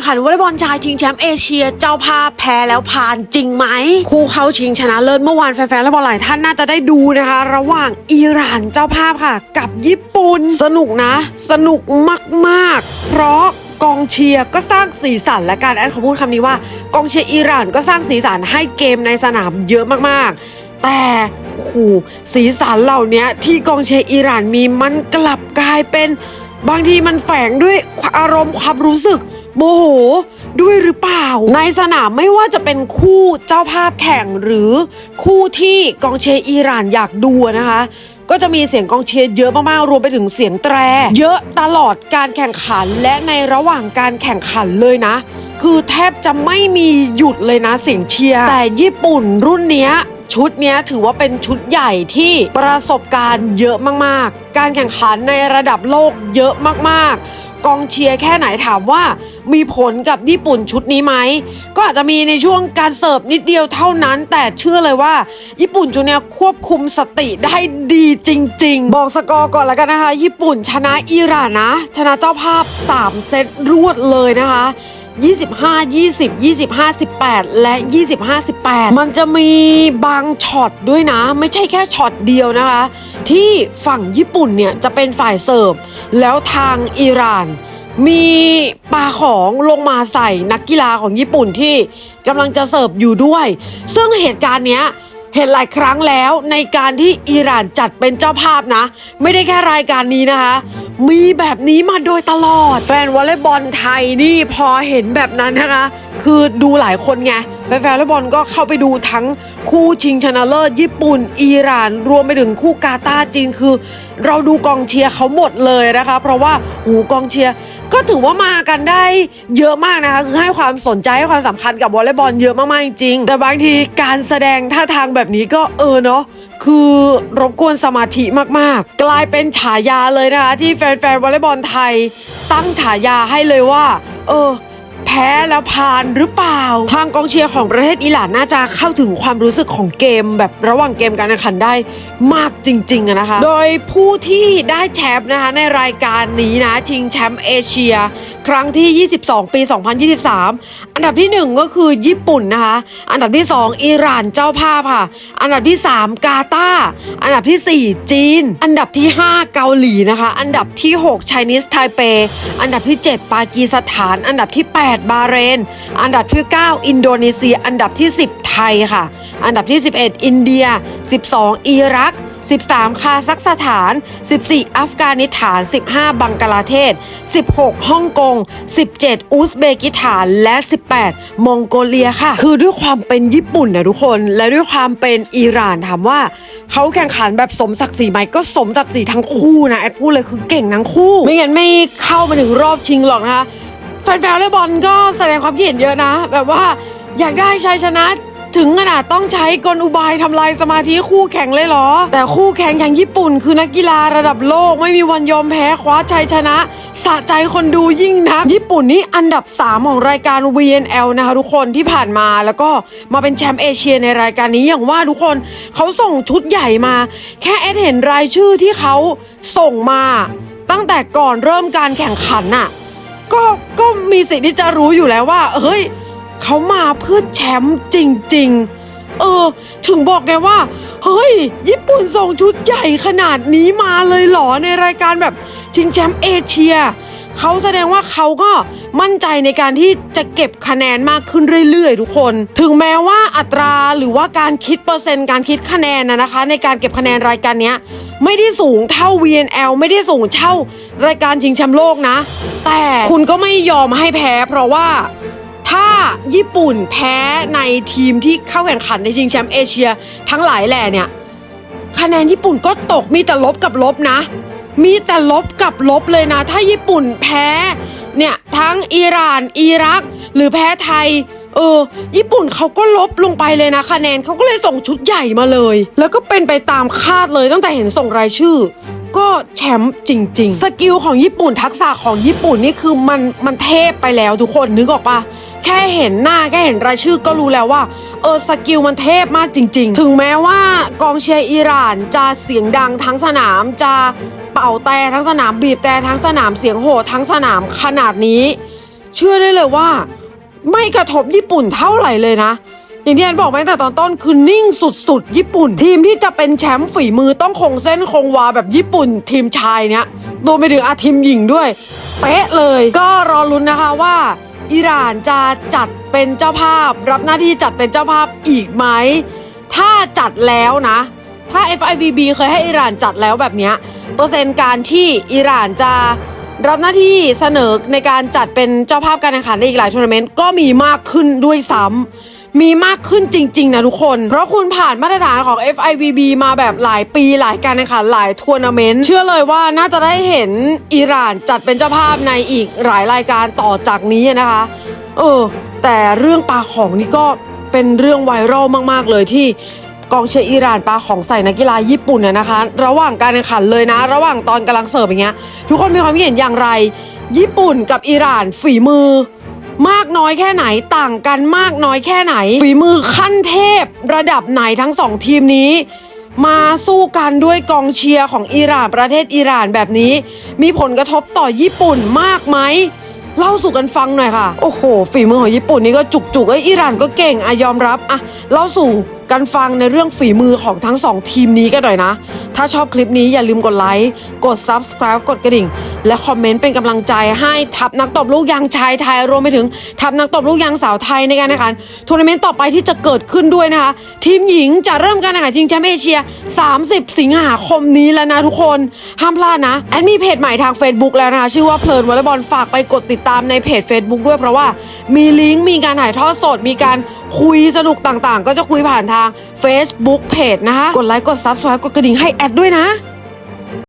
ข่งขันวอลเลย์บอลชายชิงแชมป์เอเชีย เจ้าภาพแพ้แล้วผ่านจริงไหม คู่เข้าชิงชนะเลิศเมื่อวานแฟนๆวอลเลย์บอลหลายท่านน่าจะได้ดูนะคะ ระหว่างอิหร่านเจ้าภาพค่ะ กับญี่ปุ่นสนุกนะ สนุกมากๆ เพราะกองเชียร์ก็สร้างสีสันและการแอดเขาพูดคำนี้ว่ากองเชียร์อิหร่านก็สร้างสีสันให้เกมในสนามเยอะมากๆ แต่โหสีสันเหล่านี้ที่กองเชียร์อิหร่านมีมันกลับกลายเป็น บางทีมันแฝงด้วยอารมณ์ความรู้สึก โมโหด้วยหรือเปล่า ในสนามไม่ว่าจะเป็นคู่เจ้าภาพแข่งหรือคู่ที่กองเชียร์อิหร่านอยากดูนะคะ ก็จะมีเสียงกองเชียร์เยอะมากๆรวมไปถึงเสียงแตร เยอะตลอดการแข่งขันและในระหว่างการแข่งขันเลยนะ คือแทบจะไม่มีหยุดเลยนะเสียงเชียร์แต่ญี่ปุ่นรุ่นเนี้ยชุดนี้ถือว่าเป็นชุดใหญ่ที่ประสบการณ์เยอะมากๆ การแข่งขันในระดับโลกเยอะมากๆ กองเชียร์แค่ไหนถามว่า มีผลกับญี่ปุ่นชุดนี้ไหมก็อาจจะมีในช่วงการเสิร์ฟนิดเดียวเท่านั้น แต่เชื่อเลยว่า ญี่ปุ่นชุดนี้ควบคุมสติได้ดีจริง ๆ บอกสกอร์ก่อนแล้วกันนะคะ ญี่ปุ่นชนะอิหร่านนะ ชนะเจ้าภาพ 3 เซตรวดเลยนะคะ 25 20 25 18 และ 25 18 มันจะมีบางช็อตด้วยนะ ไม่ใช่แค่ช็อตเดียวนะคะ ที่ฝั่งญี่ปุ่นเนี่ยจะเป็นฝ่ายเสิร์ฟ แล้วทางอิหร่านมีปลาของลงมาใส่นักกีฬาของญี่ปุ่นที่กำลังจะเสิร์ฟอยู่ด้วย ซึ่งเหตุการณ์เนี้ย เห็นหลายครั้งแล้วในการที่อิหร่านจัดเป็นเจ้าภาพนะ ไม่ได้แค่รายการนี้นะคะ มีแบบนี้มาโดยตลอด แฟนวอลเลย์บอลไทยนี่พอเห็นแบบนั้นนะคะ คือดูหลายคนไงแฟนๆวอลเลย์บอลก็เข้าไปดูทั้งคู่ชิงชนะเลิศญี่ปุ่น อิหร่าน รวมไปถึงคู่กาตาร์จีนคือ เราดูกองเชียร์เขาหมดเลยนะคะ เพราะว่าหูกองเชียร์ก็ถือว่ามากันได้เยอะมากนะคะคือให้ความสนใจให้ความสำคัญกับวอลเลย์บอลเยอะมากๆจริงแต่บางทีการแสดงท่าทางแบบนี้ก็เออเนาะคือรบกวนสมาธิมากๆ กลายเป็นฉายาเลยนะคะที่แฟนๆวอลเลย์บอลไทย ตั้งฉายาให้เลยว่า เออ แพ้แล้วผ่านหรือเปล่า ทางกองเชียร์ของประเทศอิหร่านน่าจะเข้าถึงความรู้สึกของเกม แบบระหว่างเกมการแข่งขันได้มากจริงๆอะนะคะ โดยผู้ที่ได้แชมป์นะคะในรายการนี้นะชิงแชมป์เอเชีย ครั้งที่ 22 ปี 2023 อันดับที่ 1 ก็คือญี่ปุ่นนะคะ อันดับที่ 2 อิหร่านเจ้าภาพค่ะ อันดับที่ 3 กาตาร์อันดับที่ 4 จีน อันดับที่ 5 เกาหลีนะคะ อันดับที่6ไชนีสไทเป อันดับที่ 7 ปากีสถาน อันดับที่ 8บาเรน อันดับที่ 9 อินโดนีเซีย อันดับที่ 10 ไทยค่ะ อันดับที่ 11 อินเดีย 12 อิรัก 13 คาซัคสถาน 14 อัฟกานิสถาน 15 บังกลาเทศ 16 ฮ่องกง 17 อุซเบกิสถาน และ 18 มองโกเลียค่ะ คือด้วยความเป็นญี่ปุ่นนะทุกคน และด้วยความเป็นอิหร่านถามว่าเขาแข่งขันแบบสมศักดิ์ศรีไหมก็สมศักดิ์ศรีทั้งคู่นะแอดพูดเลยคือเก่งทั้งคู่ ไม่งั้นไม่เข้ามาถึงรอบชิงหรอกนะคะ แฟนๆวอลเลยบอลก็แสดงความคิดเห็นเยอะนะ แบบว่าอยากได้ชัยชนะถึงขนาดต้องใช้กลอุบายทำลายสมาธิคู่แข่งเลยเหรอ แต่คู่แข่งอย่างญี่ปุ่น คือนักกีฬาระดับโลกไม่มีวันยอมแพ้คว้าชัยชนะ สะใจคนดูยิ่งนัก ญี่ปุ่นนี่อันดับ 3 ของรายการ VNL นะคะทุกคนที่ผ่านมาแล้วก็มาเป็นแชมป์เอเชียในรายการนี้อย่างว่าทุกคนเขาส่งชุดใหญ่มา แค่แอดเห็นรายชื่อที่เขาส่งมา ตั้งแต่ก่อนเริ่มการแข่งขันน่ะก็ มีสิทธิ์ที่จะรู้อยู่แล้วว่าเฮ้ยเขามาเพื่อแชมป์จริง ๆ เออ ถึงบอกไงว่า เฮ้ย ญี่ปุ่นส่งชุดใหญ่ขนาดนี้มาเลยเหรอในรายการแบบชิงแชมป์เอเชีย เขาแสดงว่าเขาก็มั่นใจในการที่จะเก็บคะแนนมากขึ้นเรื่อยๆ ทุกคน ถึงแม้ว่าอัตราหรือว่าการคิดเปอร์เซ็นต์การคิดคะแนนนะนะคะ ในการเก็บคะแนนรายการนี้ไม่ได้สูงเท่า VNL ไม่ได้สูงเท่ารายการชิงแชมป์โลกนะ แต่คุณก็ไม่ยอมให้แพ้ เพราะว่าถ้าญี่ปุ่นแพ้ในทีมที่เข้าแข่งขันในชิงแชมป์เอเชีย ทั้งหลายแหล่เนี่ยคะแนนญี่ปุ่นก็ตกมีแต่ลบกับลบนะ มีแต่ลบกับลบเลยนะ ถ้าญี่ปุ่นแพ้ เนี่ย ทั้งอิหร่าน อิรัก หรือแพ้ไทยเออ ญี่ปุ่นเขาก็ลบลงไปเลยนะคะแนนเขาก็เลยส่งชุดใหญ่มาเลย แล้วก็เป็นไปตามคาดเลยตั้งแต่เห็นส่งรายชื่อ ก็แชมป์จริง ๆ สกิลของญี่ปุ่นทักษะของญี่ปุ่นนี่คือมันมันเทพไปแล้วทุกคนนึกออกปะแค่เห็นหน้าแค่เห็นรายชื่อก็รู้แล้วว่า เออสกิลมันเทพมากจริง ๆ ถึงแม้ว่ากองเชียร์อิหร่านจะเสียงดังทั้งสนามจะ เป่าแต่ทั้งสนามบีบแต่ทั้งสนามเสียงโห่ทั้งสนามขนาดนี้ เชื่อได้เลยว่า ไม่กระทบญี่ปุ่นเท่าไหร่เลยนะอย่างที่แอนบอกไปตั้งแต่ตอนต้นคือนิ่งสุดๆ ญี่ปุ่น ทีมที่จะเป็นแชมป์ฝีมือต้องคงเส้นคงวาแบบญี่ปุ่น ทีมชายเนี้ยรวมไปถึงอาทีมหญิงด้วย เป๊ะเลย ก็รอลุ้นนะคะว่าอิหร่านจะจัดเป็นเจ้าภาพ รับหน้าที่จัดเป็นเจ้าภาพอีกไหม ถ้าจัดแล้วนะ ถ้า FIVB เคยให้อิหร่านจัดแล้วแบบนี้เปอร์เซ็นต์การที่อิหร่านจะรับหน้าที่เสนอในการจัดเป็นเจ้าภาพการแข่งขันในอีกหลายทัวร์นาเมนต์ก็มีมากขึ้นด้วยซ้ำมีมากขึ้นจริง ๆ นะทุกคน เพราะคุณผ่านมาตรฐานของ FIVB มาแบบหลายปีหลายการแข่งขันหลายทัวร์นาเมนต์เชื่อเลยว่าน่าจะได้เห็นอิหร่านจัดเป็นเจ้าภาพในอีกหลายรายการต่อจากนี้นะคะ เออ แต่เรื่องปลาของนี่ก็เป็นเรื่องไวรัลมาก ๆ เลยที่ กองเชียร์อิหร่านปลาของใส่นักกีฬาญี่ปุ่นน่ะนะคะ ระหว่างการแข่งขันเลยนะ ระหว่างตอนกำลังเสิร์ฟอย่างเงี้ยทุกคนมีความเห็นอย่างไร ญี่ปุ่นกับอิหร่านฝีมือ มากน้อยแค่ไหนต่างกันมากน้อยแค่ไหน ฝีมือขั้นเทพ ระดับไหนทั้งสองทีมนี้มาสู้กันด้วยกองเชียร์ของอิหร่านประเทศอิหร่านแบบนี้ มีผลกระทบต่อญี่ปุ่นมากไหมเล่าสู่กันฟังหน่อยค่ะ โอ้โห ฝีมือของญี่ปุ่นนี่ก็จุกจุกๆเอ้ยอิหร่านก็เก่งอะยอมรับอะเล่าสู่ กันฟังในเรื่องฝีมือของทั้งสองทีมนี้กันหน่อยนะ ถ้าชอบคลิปนี้อย่าลืมกดไลค์ กด subscribe กดกระดิ่ง และคอมเมนต์เป็นกำลังใจให้ทัพนักตบลูกยางชายไทยรวมไปถึงทัพนักตบลูกยางสาวไทยในการแข่งขันทัวร์นาเมนต์ต่อไปที่จะเกิดขึ้นด้วยนะคะ ทีมหญิงจะเริ่มการแข่งขันชิงแชมป์เอเชีย 30 สิงหาคมนี้แล้วนะทุกคน ห้ามพลาดนะ แอดมีเพจใหม่ทาง Facebook แล้วนะคะชื่อว่าเพลินวอลเลย์บอลฝากไปกดติดตามในเพจ Facebook ด้วยเพราะว่ามีลิงก์มีการถ่ายทอดสดมีการคุยสนุกต่างๆ ก็จะคุยผ่านทาง Facebook เพจนะคะ กดไลค์กด Subscribe กดกระดิ่งให้แอดด้วยนะ